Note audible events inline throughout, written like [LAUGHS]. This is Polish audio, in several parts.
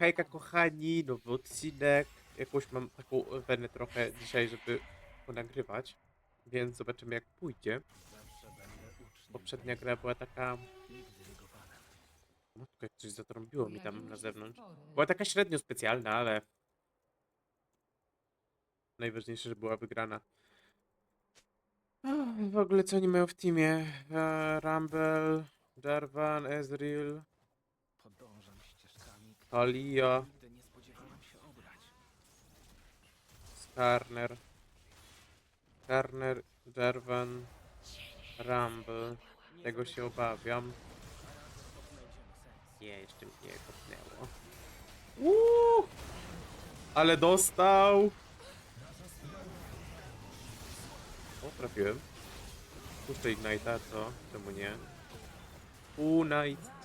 Hejka kochani, nowy odcinek. Jakąś mam taką wenę trochę dzisiaj, żeby ponagrywać. Więc zobaczymy jak pójdzie. Poprzednia gra była taka... Matko, jak coś zatrąbiło mi tam na zewnątrz. Była taka średnio specjalna, ale... Najważniejsze, że była wygrana. W ogóle co oni mają w teamie? E, Rumble, Jarvan, Ezreal, Talia, nie. Skarner, Skarner, Jarvan, Rumble. Tego się obawiam. Nie, jeszcze mnie kopnęło. Uuu! Ale dostał! O, trafiłem. Puszczę Ignite'a, co? Czemu nie? Unite.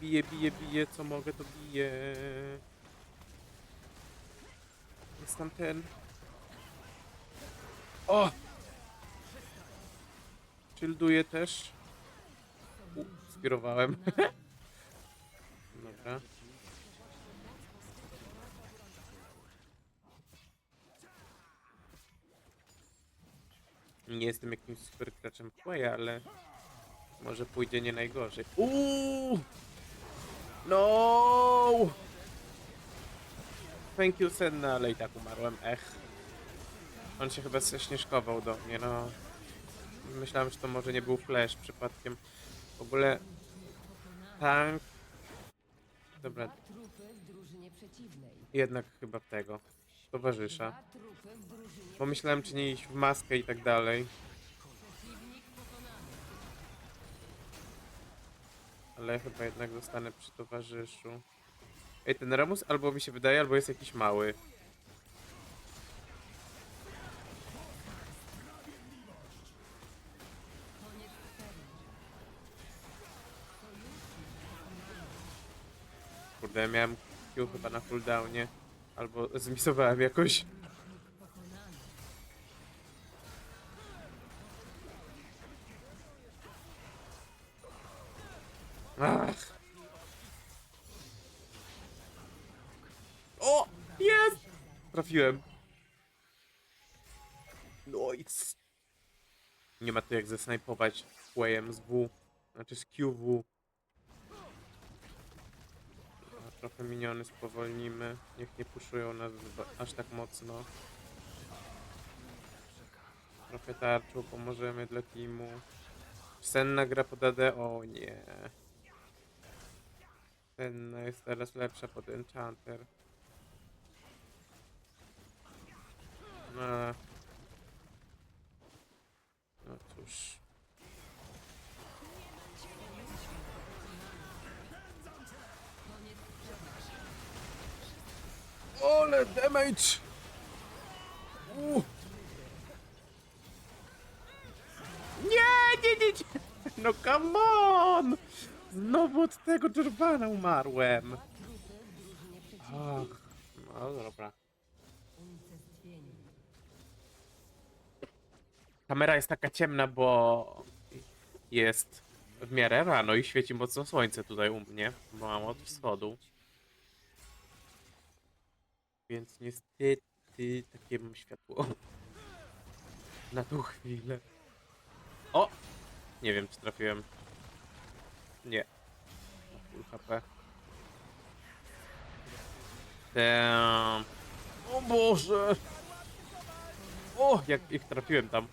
Bije, bije, bije, co mogę, to bije. Jest tam ten. O! Childuję też. U, skierowałem. [LAUGHS] Dobra. Nie jestem jakimś super graczem Quaya, ale może pójdzie nie najgorzej. Uuu! No! Thank you Senna, ale i tak umarłem. Ech. On się chyba śnieżkował do mnie, no. Myślałem, że to może nie był flash przypadkiem. W ogóle tank. Dobra, jednak chyba tego. Towarzysza. Bo myślałem, czy nie iść w maskę i tak dalej. Ale chyba jednak zostanę przy towarzyszu. Ej, ten Ramus albo mi się wydaje, albo jest jakiś mały. Kurde, miałem Q chyba na cooldownie. Albo zmisowałem jakoś. Trafiłem. Nice. Nie ma tu jak zesnajpować Wayem z W. Znaczy z QW. A, Trochę miniony spowolnimy. Niech nie puszują nas aż tak mocno. Trochę tarczą pomożemy dla teamu. Senna gra pod AD? O nie. Senna jest teraz lepsza pod Enchanter. No. No cóż. Ole damage! Uh. Nie, nie, nie, nie! No come on! Znowu od tego Jervana umarłem. Kamera jest taka ciemna, bo jest w miarę rano i świeci mocno słońce tutaj u mnie, bo mam od wschodu. Więc niestety takie mam światło. [LAUGHS] Na tą chwilę. O! Nie wiem, czy trafiłem. Nie. Na Full HP. Damn. O Boże! O, jak ich trafiłem tam.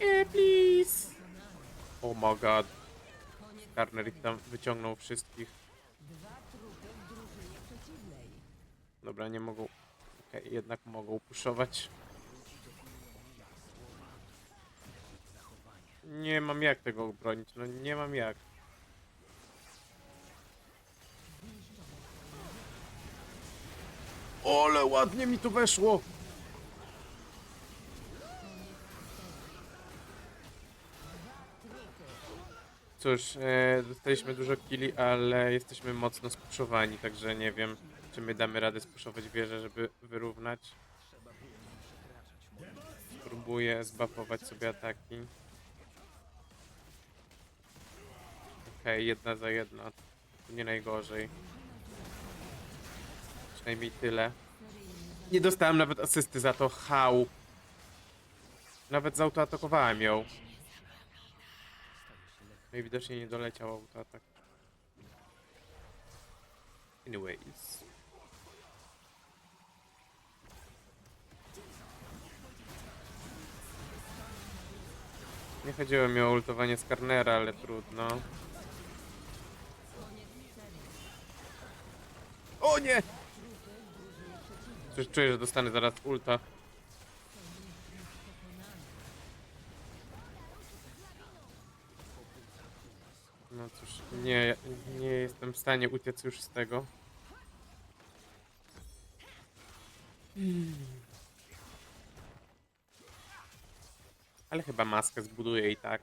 Nie, please! Oh my god. Garner ich tam wyciągnął wszystkich. Dobra, nie mogą. Okej, jednak mogą puszować. Nie mam jak tego obronić, no nie mam jak. Ole, ładnie mi tu weszło! Cóż, e, dostaliśmy dużo killi, ale jesteśmy mocno spuszowani, także nie wiem, czy my damy radę spuszować wieżę, żeby wyrównać. Spróbuję zbafować sobie ataki. Okej, jedna za jedna. To nie najgorzej. Przynajmniej tyle. Nie dostałem nawet asysty za to. Hał. Nawet zautoatakowałem ją. I widocznie nie doleciał autoatak. Anyways. Nie chodziło mi o ultowanie Skarnera, ale trudno. O nie! Czuję, że dostanę zaraz ulta. Nie, nie jestem w stanie uciec już z tego. Ale chyba maskę zbuduję i tak.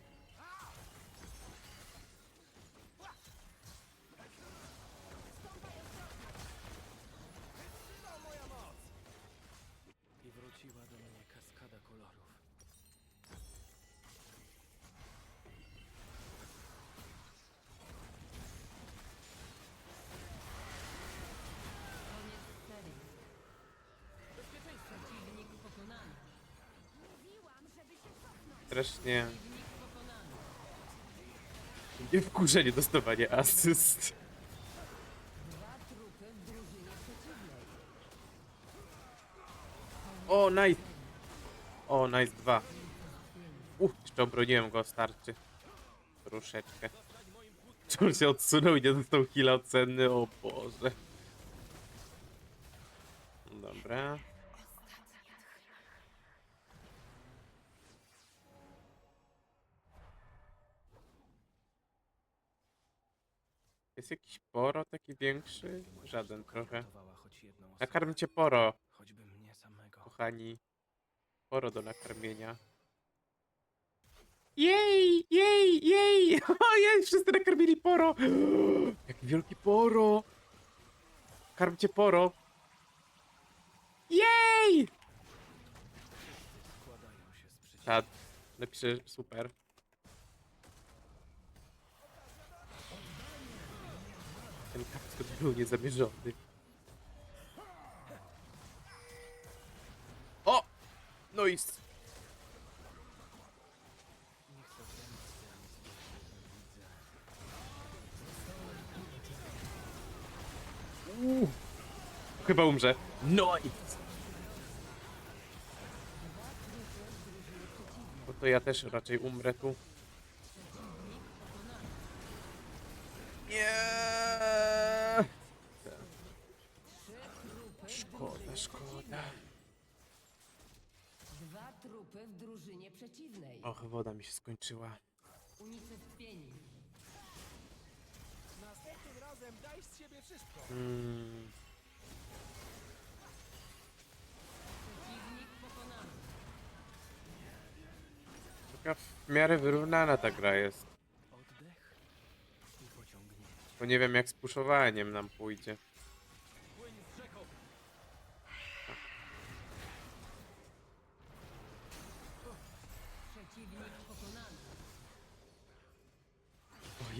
Strasznie nie wkurzenie dostawanie asyst. O, nice! O, nice, dwa. Uff, jeszcze obroniłem go, starczy. Troszeczkę. On się odsunął i nie dostał killa cenny? O Boże. Dobra. Jest jakiś poro taki większy? Żaden trochę. Nakarmcie poro, choćby mnie samego. kochani. Poro do nakarmienia. Jej, jej, jej! [LAUGHS] O, jej, wszyscy nakarmili poro! [GASPS] Jaki wielki poro! Karmcie poro! Jej! Składają się z przeciwnika. Czad, napiszę super. Ten kapskot był niezamierzony. O! No i... s-. Uuu. Chyba umrze. No i... Bo to ja też raczej umrę tu. Nie. Szkoda, szkoda. Dwa trupy w drużynie przeciwnej. Och, woda mi się skończyła. Unicestwieni. Następnym razem daj z siebie wszystko. Mm, Przeciwnik pokonany. taka w miarę wyrównana ta gra jest. Oddech i pociągnięcie. Bo nie wiem jak z puszowaniem nam pójdzie.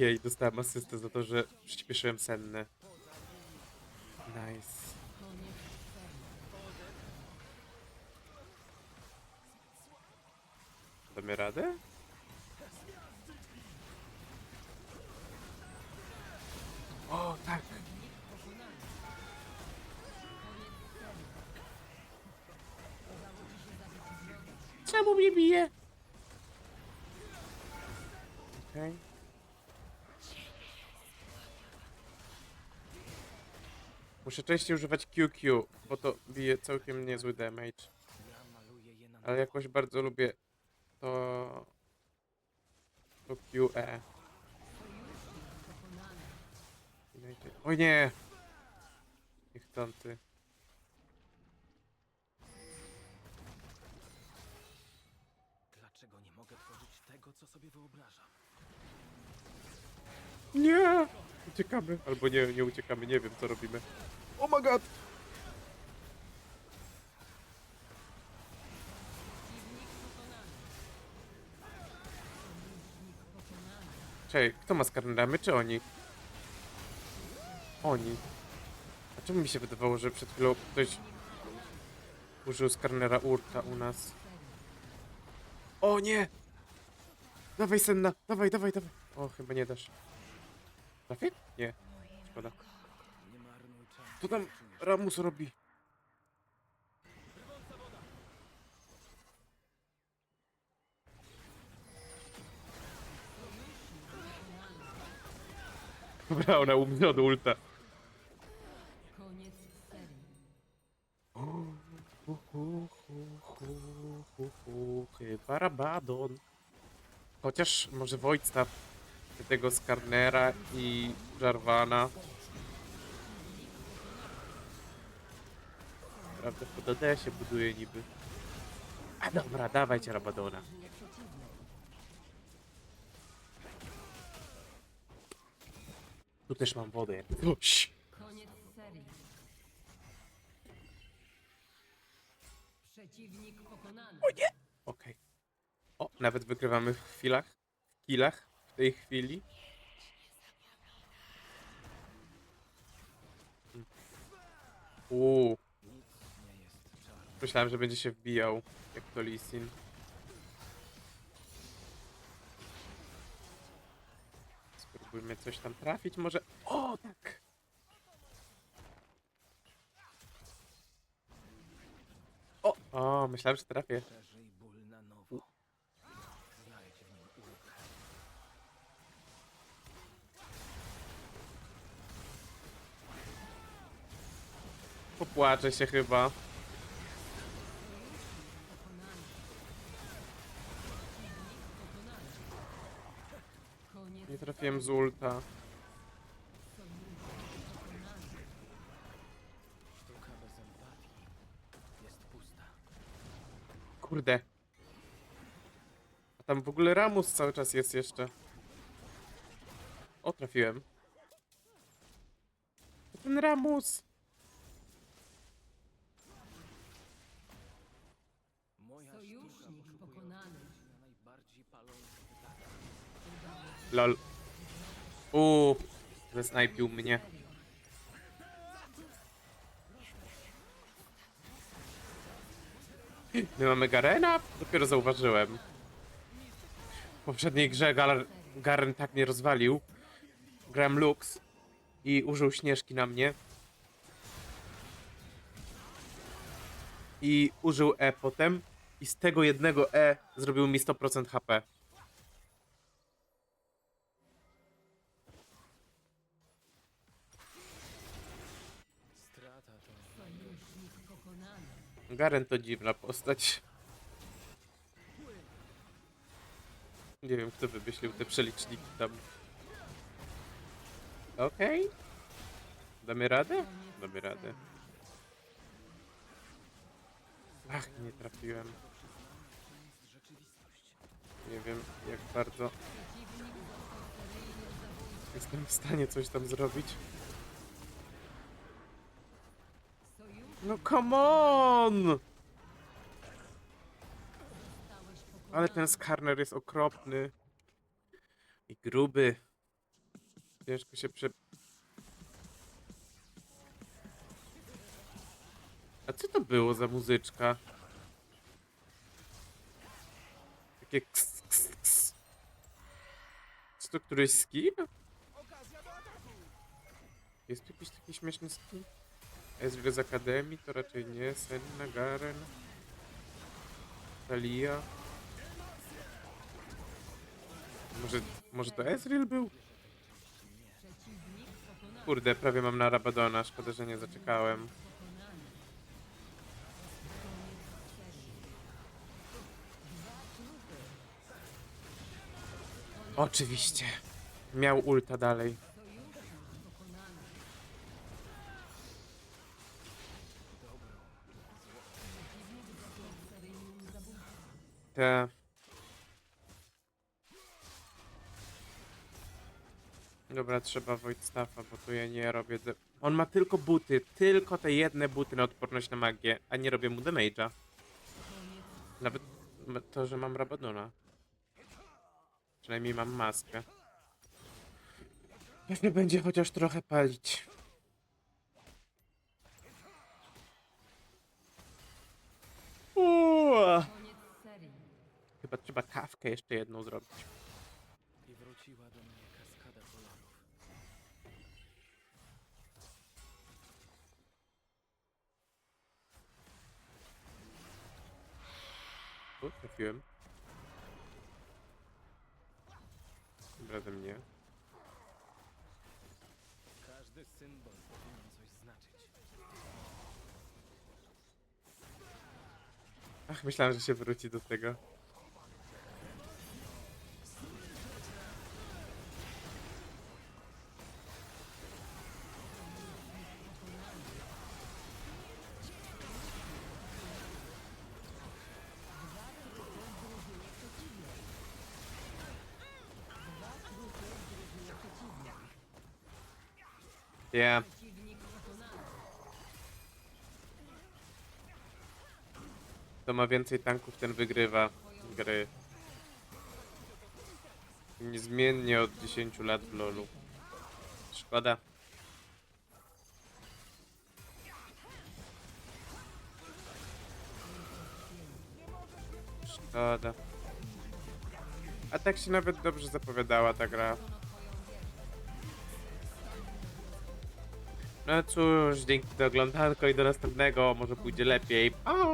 Ojej, dostałem asystę za to, że przyspieszyłem senne. Nice. Damy radę? O, tak. Czemu mnie bije? Okej. Muszę częściej używać QQ, bo to bije całkiem niezły damage. Ale jakoś bardzo lubię to... To QE. United- O nie! Niechcący. Dlaczego nie mogę tworzyć tego, co sobie wyobrażam? Nie! Uciekamy. Albo nie, nie uciekamy, nie wiem co robimy. Oh my god! Czekaj, kto ma skarneramy, czy oni? Oni. A czemu mi się wydawało, że przed chwilą ktoś użył skarnera Urta u nas? O nie! Dawaj Senna, dawaj, dawaj, dawaj. O, chyba nie dasz. Trafię? Nie. Szkoda. Co tam Ramus robi? Dobra, ona umie od ulta. Koniec serii. Hu, hu, hu, hu, hu, hu, Chyba Rabadon. Chociaż może Wojtstaw tego Skarnera i Jarvana. Prawda, po DD się buduje niby. A dobra, dawajcie Rabadona. Tu też mam wodę. jak. Przeciwnik pokonany. Okej. O, nawet wygrywamy w chwilach. W killach w tej chwili. Uuu, Nic nie jest czarne. Myślałem, że będzie się wbijał jak to Lisin. Spróbujmy coś tam trafić, może... O, tak! O, o, myślałem, że trafię. Popłaczę się chyba. Pokonany. Przeciwnik pokonany. Koniec Nie trafiłem z ulta. Kurde. A tam w ogóle Ramus cały czas jest jeszcze. O, trafiłem. Ten Ramus! Lol. Uuu, zesnajpił mnie. My mamy Garena? Dopiero zauważyłem. W poprzedniej grze Gal Garen tak mnie rozwalił. Grałem Lux i użył śnieżki na mnie. I użył E potem. I z tego jednego E zrobił mi 100% HP. Garen to dziwna postać. Nie wiem, kto wymyślił te przeliczniki tam. Okej. Damy radę? Damy radę. Ach, nie trafiłem. Nie wiem, jak bardzo jestem w stanie coś tam zrobić. No come on! Ale ten skarner jest okropny. I gruby. Ciężko się prze... A co to było za muzyczka? Takie ks, ks, ks. To któryś skin? Jest jakiś taki śmieszny skin? Ezreal z Akademii? To raczej nie. Senna, Garen. Talia. Może, może to Ezreal był? Kurde, prawie mam na Rabadona. Szkoda, że nie zaczekałem. Oczywiście. Miał ulta dalej. Te... Dobra, trzeba Wojtstaffa, bo tu ja nie robię... On ma tylko buty, tylko te jedne buty na odporność na magię, a nie robię mu damage'a. Nawet to, że mam Rabadona. Przynajmniej mam maskę. Pewnie będzie chociaż trochę palić. Uuu. Koniec serii. Chyba trzeba kawkę jeszcze jedną zrobić. I wróciła do mnie kaskada kolorów. Tu trafiłem. Tym razem nie. Każdy symbol powinien coś znaczyć. Ach, myślałem, że się wróci do tego. Pokonany. Kto ma więcej tanków, ten wygrywa gry. Niezmiennie od 10 lat w LoLu. Szkoda. Szkoda. A tak się nawet dobrze zapowiadała ta gra. No cóż, dzięki za oglądanko i do następnego, może pójdzie lepiej. Pa!